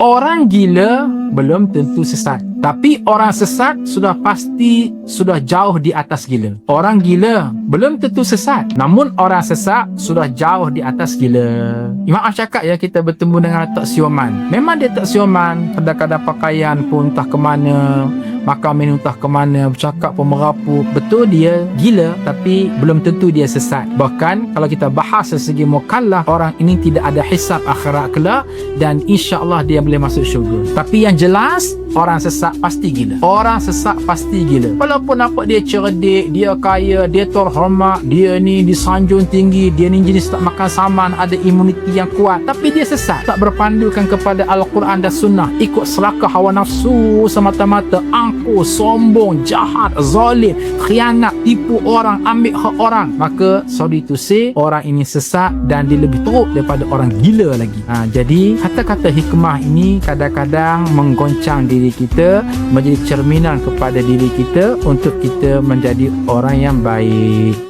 Orang gila belum tentu sesat. Tapi orang sesat sudah pasti sudah jauh di atas gila. Orang gila belum tentu sesat. Namun orang sesat sudah jauh di atas gila. Imam Ash cakap ya kita bertemu dengan tak sioman. Memang dia tak sioman. Kadang-kadang pakaian pun entah ke mana. Makan minum entah ke mana. Bercakap pun merapu. Betul dia gila tapi belum tentu dia sesat. Bahkan kalau kita bahas segi mukallaf orang ini tidak ada hisap akhirat kelak dan insya-Allah dia boleh masuk syurga. Tapi yang jelas orang sesat pasti gila. Orang sesat pasti gila. Walaupun nampak dia cerdik, dia kaya, dia terhormat, dia ni disanjung tinggi, dia ni jenis tak makan saman, ada imuniti yang kuat, tapi dia sesat. Tak berpandukan kepada Al-Quran dan Sunnah, ikut selaka hawa nafsu semata-mata, angkuh, sombong, jahat, zalim, khianat, tipu orang, ambil hak orang. Maka sorry to say, orang ini sesat dan dia lebih teruk daripada orang gila lagi. Ha, jadi kata-kata hikmah ini kadang-kadang menggoncang diri kita menjadi cerminan kepada diri kita untuk kita menjadi orang yang baik.